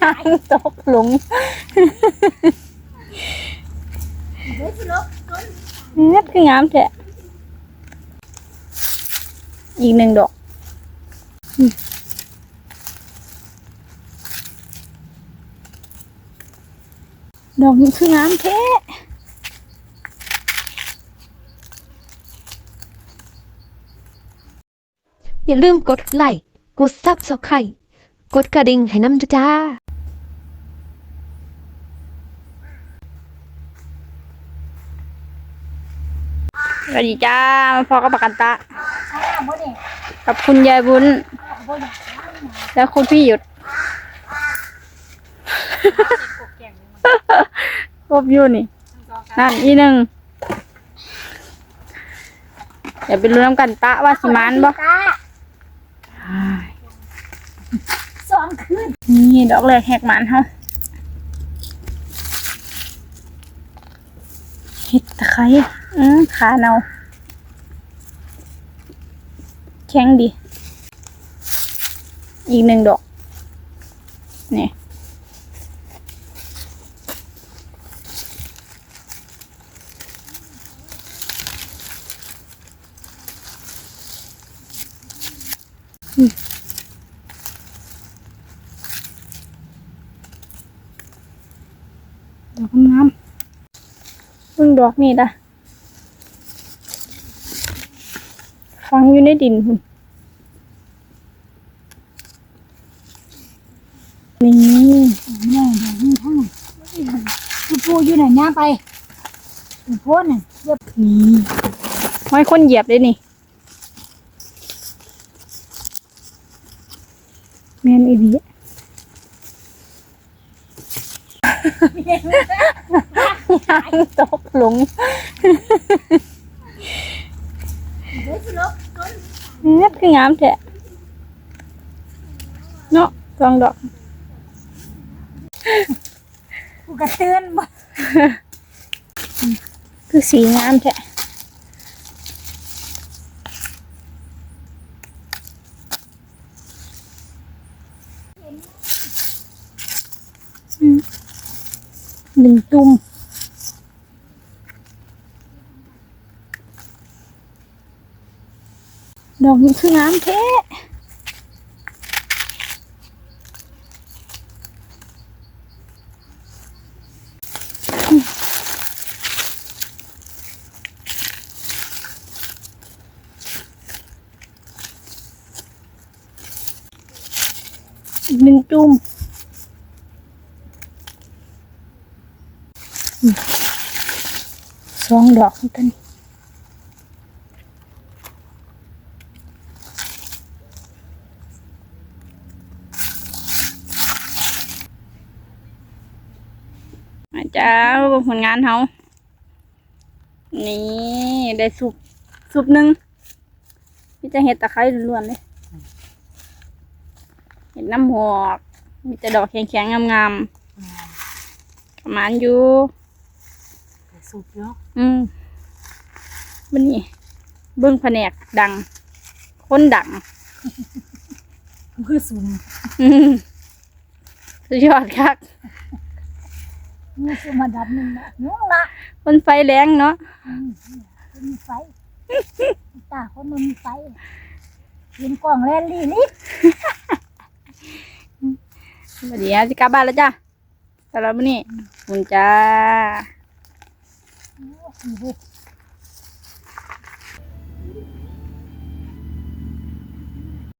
ยางตกหลุมเฮ้ยสิลบก้นเน็ดคืองามแท้อีกหนึ่งดอกดอกนี้คืองามแท้อย่าลืมกดไลค์ กดซับสไครต์ กดกระดิ่งให้น้ำด้วยจ้า สวัสดีจ้ามาพอกับปากกันตะใช้น้ำบ่เนี่ยกับคุณยายบุญ แล้วคุณพี่หยุด ครบอยู่นี่ นั่นอีหนึ่งเดี๋ยวไปรู้น้ำกันตะว่าสิมานบ่ ตาสองคื นี่ดอกแรกแหกมันเฮาเห็ดตะไคร้อืมขาเนาแข็งดี อีกหนึ่งดอก นี่ ดอกงามเพิ่งดอกนี่ละฟังอยู่ในดินพุ่นนี่แม่เดี๋ยวนี้ทั้งผู้ผู้อยู่ไหนย่าไปผู้พูดน่ะเรียบนี่ไม่คนเหยียบเลยนี่แมนอีดี ยางตกหลุมเฮ้ยสิลบก้นเน็ดคืองามแท้เนาะสองดอกผู้กระเตือนบ่คือสีงามแท้อืม หนึ่งตุ่มดอกนี้คืองามแท้อีกหนึ่งตุ่มอืม สองดอกตัวนี้อาจ้าเบิ่งผลงานเขานี่ได้สุปสุปหนึ่งพี่จะเห็ดตะไคร้ล้วนๆเลย เห็ดน้ำหอก มีแต่ดอกแข็งๆงามๆประมาณอยู่ สุดเนาะอืมมันนี่เบิ่งแผนกดัง คนดังคือสูงอืมสุดยอดครับนี่คือมาดับหนึ่งนะยุ่งละคนไฟแรงเนาะอืมมีไฟตาคนมันมีไฟยินกล่องแลนลี่ลิฟสวัสดีครับสิกลับบ้านแล้วจ้าสำหรับวันนี้ขอบคุณจ้า โอ้โห